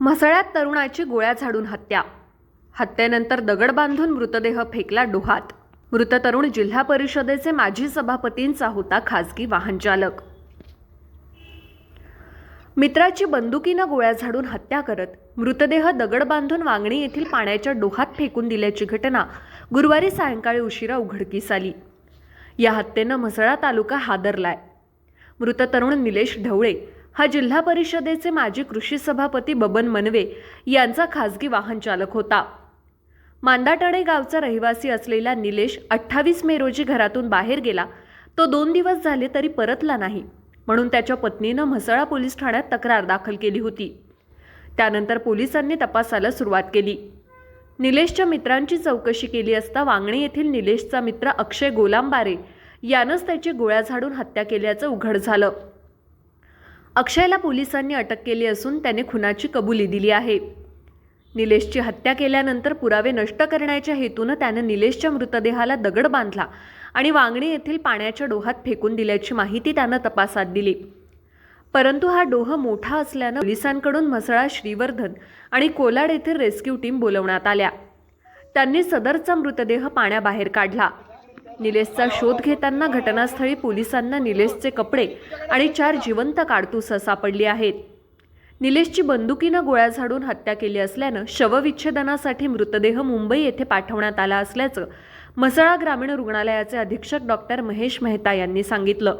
म्हसळ्यात तरुणाची गोळ्या झाडून हत्या. हत्येनंतर दगड बांधून मृतदेह फेकला डोहात. मृत तरुण जिल्हा परिषदेचे माजी सभापतींचा होता खासगी वाहनचालक मित्राची बंदुकीनं गोळ्या झाडून हत्या करत मृतदेह दगड बांधून वांगणी येथील पाण्याच्या डोहात फेकून दिल्याची घटना गुरुवारी सायंकाळी उशिरा उघडकीस आली. या हत्येनं म्हसळा तालुका हादरलाय. मृत तरुण निलेश ढवळे हा जिल्हा परिषदेचे माजी कृषी सभापती बबन मनवे यांचा खासगी वाहन चालक होता. मांदाटणे गावचा रहिवासी असलेला निलेश अठ्ठावीस मे रोजी घरातून बाहेर गेला. तो दोन दिवस झाले तरी परतला नाही म्हणून त्याच्या पत्नीनं म्हसळा पोलीस ठाण्यात तक्रार दाखल केली होती. त्यानंतर पोलिसांनी तपासाला सुरुवात केली. निलेशच्या मित्रांची चौकशी केली असता वांगणी येथील निलेशचा मित्र अक्षय गोलांबारे यानंच त्याची गोळ्या झाडून हत्या केल्याचं उघड झालं. अक्षयला पोलिसांनी अटक केली असून त्याने खुनाची कबुली दिली आहे. निलेशची हत्या केल्यानंतर पुरावे नष्ट करण्याच्या हेतूनं त्यानं निलेशच्या मृतदेहाला दगड बांधला आणि वांगणी येथील पाण्याच्या डोहात फेकून दिल्याची माहिती त्यानं तपासात दिली. परंतु हा डोह मोठा असल्यानं पोलिसांकडून म्हसळा श्रीवर्धन आणि कोलाड येथील रेस्क्यू टीम बोलवण्यात आल्या. त्यांनी सदरचा मृतदेह पाण्याबाहेर काढला. निलेशचा शोध घेताना घटनास्थळी पोलिसांना निलेशचे कपडे आणि चार जिवंत काडतुसं सापडली आहेत. निलेशची बंदुकीनं गोळ्या झाडून हत्या केली असल्यानं शवविच्छेदनासाठी मृतदेह मुंबई येथे पाठवण्यात आला असल्याचं म्हसळा ग्रामीण रुग्णालयाचे अधीक्षक डॉक्टर महेश मेहता यांनी सांगितलं.